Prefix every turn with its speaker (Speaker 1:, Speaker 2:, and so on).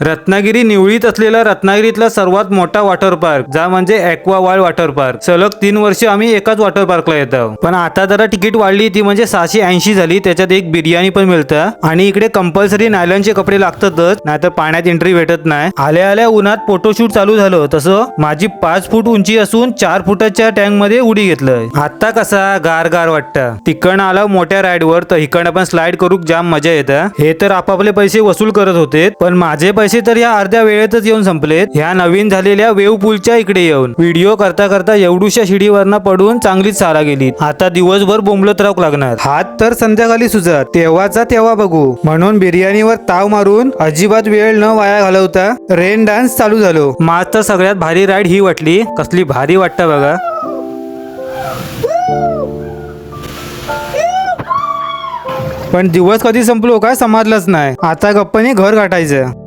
Speaker 1: रत्नागिरी निवळीत असलेला रत्नागिरीतला सर्वात मोठा वॉटर पार्क जा म्हणजे ॲक्वा वाळ वॉटर पार्क सलग तीन वर्ष आम्ही एकाच वॉटर पार्कला येतो. पण आता जरा तिकीट वाढली ती म्हणजे सहाशे ऐंशी झाली त्याच्यात एक बिर्याणी पण मिळतं. आणि इकडे कंपल्सरी नायलॉनचे कपडे लागतातच नाहीतर पाण्यात एंट्री भेटत नाही. आल्या आल्या उन्हात फोटोशूट चालू झालं. तसं माझी पाच फूट उंची असून चार फुटाच्या टँकमध्ये उडी घेतलंय. आता कसा गार गार वाटतं. तिकडनं आला मोठ्या राईडवर तर इकडनं पण स्लाइड करू जाम मजा येतं. हे तर आपापले पैसे वसूल करत होते पण माझे पैसे पैसे तर या अर्ध्या वेळेतच येऊन संपलेत. ह्या नवीन झालेल्या वेव पूलच्या इकडे येऊन. व्हिडिओ करता करता एवढूशा शिडीवरनं पडून चांगलीच सारा गेली आता दिवसभर बोंबलत राहू लागणार. हात तर संध्याकाळी सुजत. तेव्हाचा तेव्हा बघू. म्हणून बिर्याणीवर ताव मारून अजिबात वेळ न वाया घालवता रेन डान्स चालू झालो. माझ तर सगळ्यात भारी राईड ही वाटली. कसली भारी वाटतं बघा. पण दिवस कधी संपलो काय समजलंच नाही. आता गप्पानी घर गाठायचं.